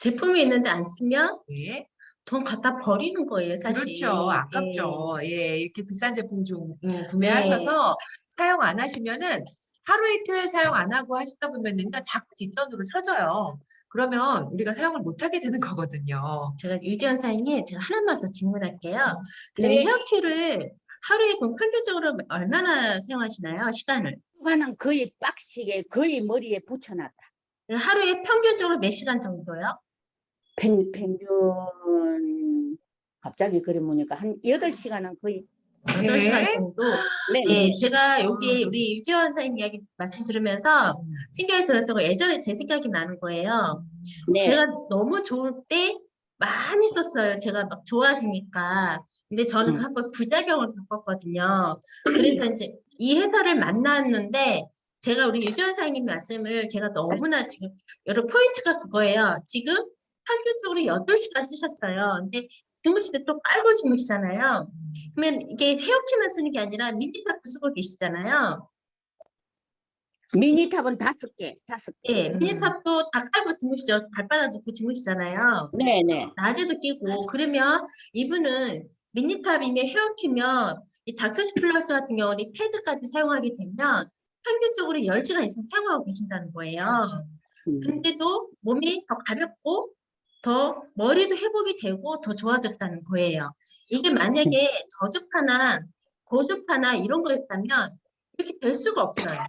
제품이 있는데 안 쓰면 네. 돈 갖다 버리는 거예요, 사실. 그렇죠. 예. 아깝죠. 예, 이렇게 비싼 제품 좀 음, 구매하셔서 사용 안 하시면은 하루 이틀 사용 안 하고 하시다 보면은요, 자꾸 뒷전으로 쳐져요. 그러면 우리가 사용을 못 하게 되는 거거든요. 제가 유지원 사장님 제가 하나만 더 질문할게요. 그다음에 네. 헤어큐를 하루에 그럼 평균적으로 얼마나 사용하시나요? 시간을? 휴가는 거의 빡시게 거의 머리에 붙여놨다. 하루에 평균적으로 몇 시간 정도요? Pen, 평균 갑자기 그래 보니까 한 여덟 시간은 거의 여덟 네. 시간 정도. 네, 예, 제가 여기 우리 유지원 사장님 이야기 말씀 들으면서 생각이 들었던 거 예전에 제 생각이 나는 거예요. 네. 제가 너무 좋을 때 많이 썼어요. 제가 막 좋아지니까. 근데 저는 음. 한번 부작용을 겪었거든요. 그래서 이제 이 회사를 만났는데 제가 우리 유지원 사장님 말씀을 제가 너무나 지금 여러 포인트가 그거예요. 지금 평균적으로 8시간 쓰셨어요. 근데 주무실 때또 깔고 주무시잖아요. 그러면 이게 헤어키만 쓰는 게 아니라 미니탑도 쓰고 계시잖아요. 미니탑은 다섯 개, 다섯 개. 예, 음. 미니탑도 다 깔고 주무시죠. 발바닥 놓고 주무시잖아요. 네, 네. 낮에도 끼고 그러면 이분은 미니탑이면 헤어키면 이 닥터시 플러스 같은 경우는 이 패드까지 사용하게 되면 평균적으로 10시간 이상 사용하고 계신다는 거예요. 음. 근데도 몸이 더 가볍고 더 머리도 회복이 되고 더 좋아졌다는 거예요. 이게 만약에 저주파나 고주파나 이런 거였다면 이렇게 될 수가 없어요.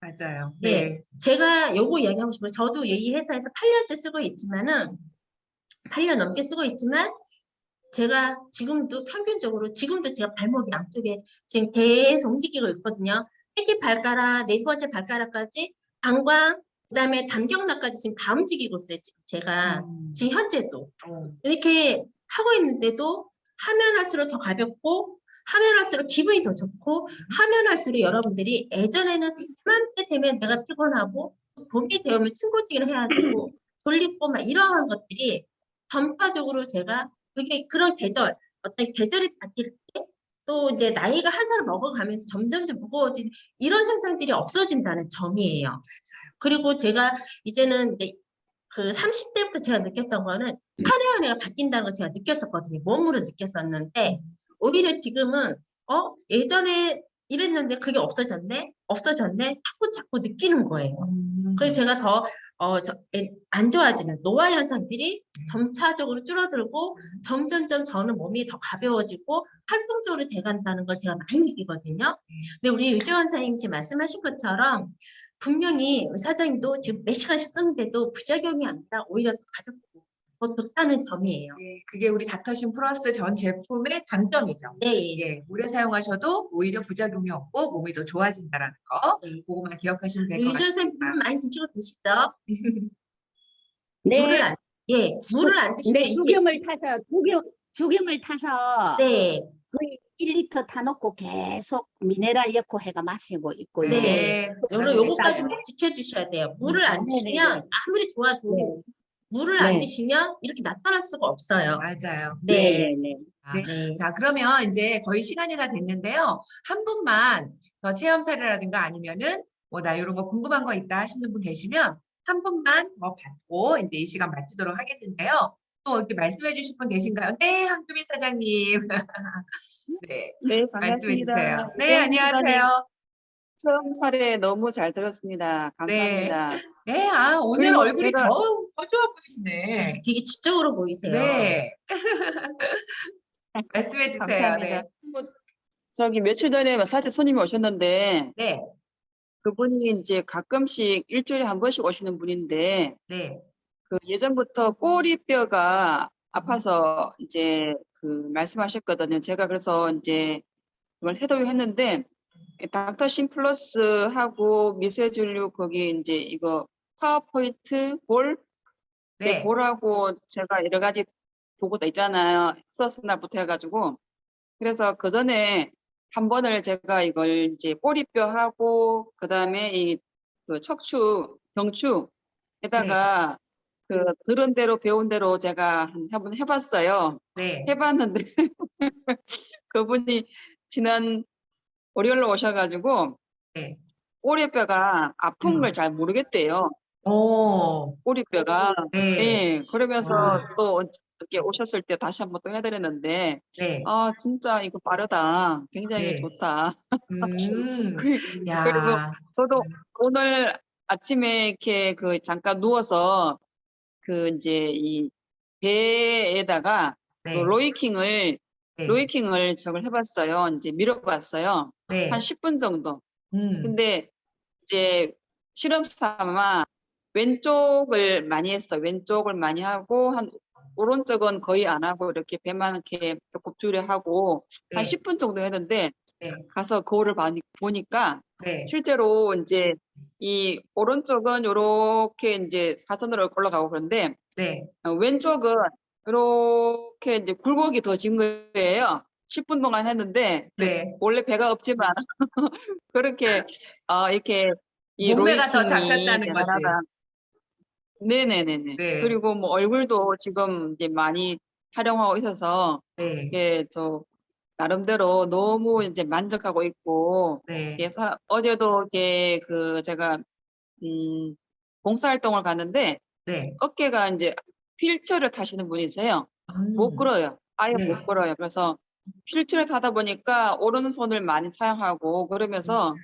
맞아요. 네. 네. 제가 요거 이야기하고 싶어요. 저도 이 회사에서 8년째 쓰고 있지만은 8년 넘게 쓰고 있지만 제가 지금도 평균적으로 지금도 제가 발목 양쪽에 지금 계속 움직이고 있거든요. 새끼 발가락, 네 번째 발가락까지 방광, 그다음에 담경락까지 지금 다 움직이고 있어요. 지금 제가 음. 지금 현재도 어. 이렇게 하고 있는데도 하면 할수록 더 가볍고 하면 할수록 기분이 더 좋고 하면 할수록 여러분들이 예전에는 이맘때 되면 내가 피곤하고 봄이 되면 층고지기를 해야 되고 졸리고 막 이러한 것들이 전파적으로 제가 그게 그런 계절 어떤 계절이 바뀔 때 또 이제 나이가 한 살 먹어가면서 점점점 무거워지는 이런 현상들이 없어진다는 점이에요. 그리고 제가 이제는 이제 그 30대부터 제가 느꼈던 거는 한해한 해가 바뀐다는 걸 제가 느꼈었거든요. 몸으로 느꼈었는데 오히려 지금은 어 예전에 이랬는데 그게 없어졌네 없어졌네 자꾸 자꾸 느끼는 거예요. 음. 그래서 제가 더 어, 저, 에, 안 좋아지는 노화 현상들이 점차적으로 줄어들고 점점점 저는 몸이 더 가벼워지고 활동적으로 돼간다는 걸 제가 많이 느끼거든요. 근데 우리 유지원 사장님 지금 말씀하신 것처럼 분명히 사장님도 지금 몇 시간씩 쓰는데도 부작용이 아니라 오히려 더 가볍고 더 좋다는 점이에요. 예, 그게 우리 닥터신 플러스 전 제품의 장점이죠. 네, 예. 예, 오래 사용하셔도 오히려 부작용이 없고 몸이 더 좋아진다라는 거. 네. 그거만 기억하시면 될 것 같습니다. 사장님 무슨 많이 드시고 계시죠? 네. 물을 안, 예, 물을 안 드시면 네, 죽염을 타서 죽염 죽염을 타서 네, 거의 1리터 타놓고 계속 미네랄 넣고 해가 마시고 있고요. 네. 잘하고 요거까지. 꼭 지켜주셔야 돼요. 물을 안 네, 네, 드시면 아무리 좋아도 네. 물을 안 네. 드시면 이렇게 나타날 수가 없어요. 맞아요. 네. 네, 네. 아, 네. 자, 그러면 이제 거의 시간이 다 됐는데요. 한 분만 더 체험 사례라든가 아니면은 뭐 나 이런 거 궁금한 거 있다 하시는 분 계시면 한 분만 더 받고 이제 이 시간 마치도록 하겠는데요. 또 이렇게 말씀해 주실 분 계신가요? 네, 한두민 사장님. 네, 네, 말씀해 반갑습니다. 주세요. 네, 안녕하세요. 처음 사례 너무 잘 들었습니다. 네. 감사합니다. 네, 아, 오늘 얼굴이 제가- 더, 더 좋아 보이시네. 되게 지적으로 보이세요. 네. 말씀해 주세요. 감사합니다. 뭐, 저기 며칠 전에 마사지 손님이 오셨는데 네. 그분이 이제 가끔씩 일주일에 한 번씩 오시는 분인데 네. 그 예전부터 꼬리뼈가 아파서 이제 그 말씀하셨거든요. 제가 그래서 이제 그걸 해도 했는데 닥터 심플러스 하고 미세진료 거기 이제 이거 파워포인트 볼 네. 네, 보라고 제가 여러 가지 도구가 있잖아요. 썼을 날부터 해가지고. 그래서 그 전에 한 번을 제가 이걸 이제 꼬리뼈하고, 그 다음에 이 그 척추, 경추에다가 그 들은 대로 배운 대로 제가 한- 한번 해봤어요. 네. 해봤는데 그분이 지난 월요일로 오셔가지고 네. 꼬리뼈가 아픈 음. 걸잘 모르겠대요. 어, 꼬리뼈가 네, 네, 그러면서 와. 또 이렇게 오셨을 때 다시 한번 또 해드렸는데 네. 아 진짜 이거 빠르다 굉장히 네. 좋다 음, 그- 야, 그리고 저도 오늘 아침에 이렇게 그 잠깐 누워서 그 이제 이 배에다가 네, 그 로이킹을 네, 로이킹을 저걸 해봤어요. 이제 밀어봤어요. 네, 한 10분 정도. 음, 근데 이제 실험 삼아 왼쪽을 많이 했어. 왼쪽을 많이 하고 한 오른쪽은 거의 안 하고 이렇게 배만 이렇게 조금 줄여 하고 네, 한 10분 정도 했는데 네. 가서 거울을 보니까 네, 실제로 이제 이 오른쪽은 요렇게 이제 사선으로 올라가고 그런데 네, 어, 왼쪽은 이렇게 이제 굴곡이 더 진 거예요. 10분 동안 했는데 네. 원래 배가 없지만 그렇게 어, 이렇게 이 몸매가 더 잡혔다는 거지. 네네네네. 네. 그리고 뭐 얼굴도 지금 이제 많이 활용하고 있어서 네, 이게 저 나름대로 너무 이제 만족하고 있고 네, 사- 어제도 이렇게 그 제가 음 봉사활동을 갔는데 네. 어깨가 이제 휠체어를 타시는 분이세요. 못 음, 걸어요. 아예 네. 못 걸어요. 그래서 휠체어를 타다 보니까 오른손을 많이 사용하고 그러면서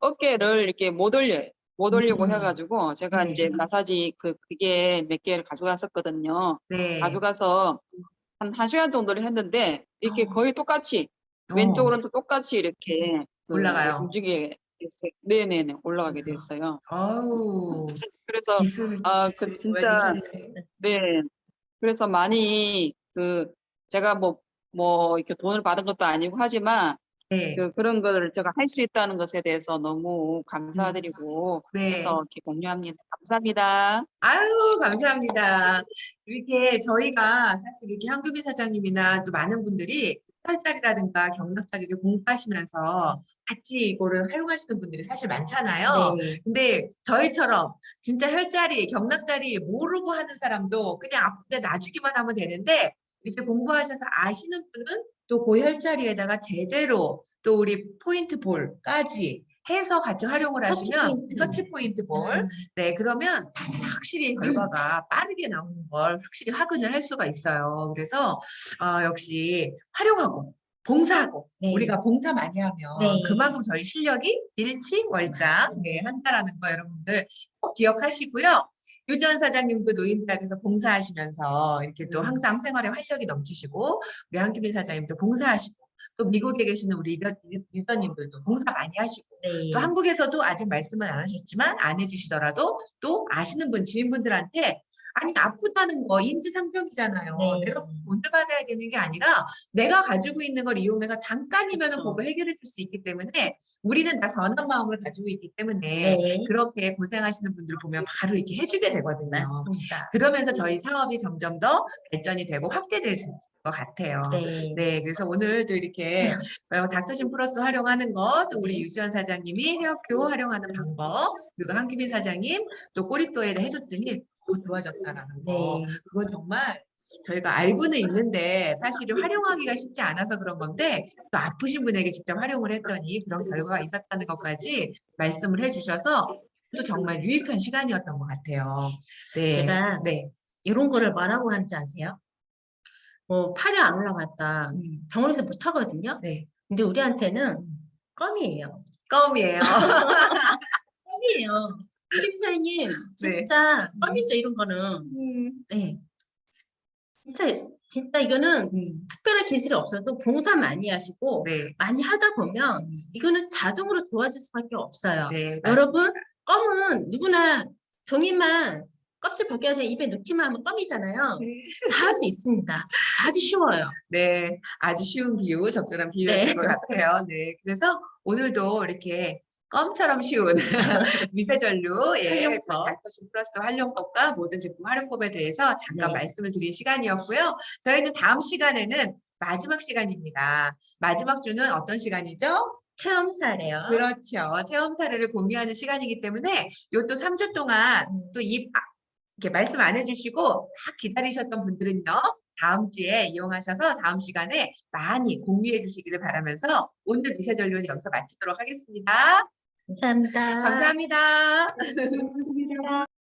어깨를 이렇게 못 올려요. 못 올리고 음. 해가지고 제가 네. 이제 마사지 그 그게 몇 개를 가져갔었거든요. 네. 가져가서 한 1시간 정도를 했는데 이렇게 어. 거의 똑같이 어, 왼쪽으로는 또 똑같이 이렇게 그 올라가요. 움직이게 됐어요. 네네네 올라가게 음. 됐어요. 아우, 그래서 기술, 아, 기술 그 진짜. 네. 그래서 많이 그 제가 뭐뭐 이렇게 돈을 받은 것도 아니고 하지만 네, 그 그런 거를 제가 할 수 있다는 것에 대해서 너무 감사드리고 네. 그래서 이렇게 공유합니다. 감사합니다. 아유, 감사합니다. 이렇게 저희가 사실 이렇게 한금희 사장님이나 또 많은 분들이 혈자리라든가 경락자리를 공부하시면서 같이 이거를 활용하시는 분들이 사실 많잖아요. 네. 근데 저희처럼 진짜 혈자리, 경락자리 모르고 하는 사람도 그냥 아픈데 놔주기만 하면 되는데 이렇게 공부하셔서 아시는 분은 또그 혈자리에다가 제대로 또 우리 포인트 볼까지 해서 같이 활용을 하시면. 터치 포인트 볼 음. 네, 그러면 확실히 결과가 빠르게 나오는 걸 확실히 확인을 할 수가 있어요. 그래서 어, 역시 활용하고 봉사하고 네. 우리가 봉사 많이 하면 네. 그만큼 저희 실력이 일치 월장 네, 한다라는 거 여러분들 꼭 기억하시고요. 유지원 사장님도 노인대학에서 봉사하시면서 이렇게 또 음. 항상 생활에 활력이 넘치시고 우리 한규민 사장님도 봉사하시고 또 미국에 계시는 우리 리더, 리더 님들도 봉사 많이 하시고 네. 또 한국에서도 아직 말씀은 안 하셨지만 안 해주시더라도 또 아시는 분 지인분들한테 아니 아프다는 거 인지상정이잖아요. 네. 내가 돈을 받아야 되는 게 아니라 내가 가지고 있는 걸 이용해서 잠깐이면 그쵸. 그거 해결해 줄 수 있기 때문에 우리는 다 선한 마음을 가지고 있기 때문에 네. 그렇게 고생하시는 분들 보면 바로 이렇게 해주게 되거든요. 맞습니다. 그러면서 저희 사업이 점점 더 발전이 되고 확대될 것 같아요. 네. 네, 그래서 오늘도 이렇게 어, 닥터신 플러스 활용하는 것, 또 우리 유지원 사장님이 헤어큐 활용하는 방법, 그리고 한규빈 사장님 또 꼬리뼈에 해줬더니 더 좋아졌다라는 거. 네. 그건 정말 저희가 알고는 있는데 사실은 활용하기가 쉽지 않아서 그런 건데 또 아프신 분에게 직접 활용을 했더니 그런 결과가 있었다는 것까지 말씀을 해주셔서 또 정말 유익한 시간이었던 것 같아요. 네, 제가 네, 이런 거를 뭐라고 하는지 아세요? 뭐 팔이 안 올라갔다. 음, 병원에서 못 하거든요. 네, 근데 우리한테는 껌이에요. 껌이에요. 껌이에요. 김사님 네. 진짜 껌이죠 이런 거는. 음, 네. 진짜 진짜 이거는 음, 특별한 기술이 없어도 봉사 많이 하시고 네, 많이 하다 보면 음, 이거는 자동으로 좋아질 수밖에 없어요. 네, 여러분 껌은 누구나 종이만 껍질 벗겨서 입에 넣기만 하면 껌이잖아요. 다할 수 있습니다. 아주 쉬워요. 네, 아주 쉬운 비유, 적절한 비유였던 것 같아요. 네, 그래서 오늘도 이렇게 껌처럼 쉬운 미세전류의 활용법. 닥터신 플러스 활용법과 모든 제품 활용법에 대해서 잠깐 네. 말씀을 드린 시간이었고요. 저희는 다음 시간에는 마지막 시간입니다. 마지막 주는 어떤 시간이죠? 체험 사례요. 그렇죠. 체험 사례를 공유하는 시간이기 때문에 요 또 3주 동안 음. 또이 이렇게 말씀 안 해주시고 다 기다리셨던 분들은요. 다음 주에 이용하셔서 다음 시간에 많이 공유해 주시기를 바라면서 오늘 미세전류는 여기서 마치도록 하겠습니다. 감사합니다. 감사합니다. 감사합니다.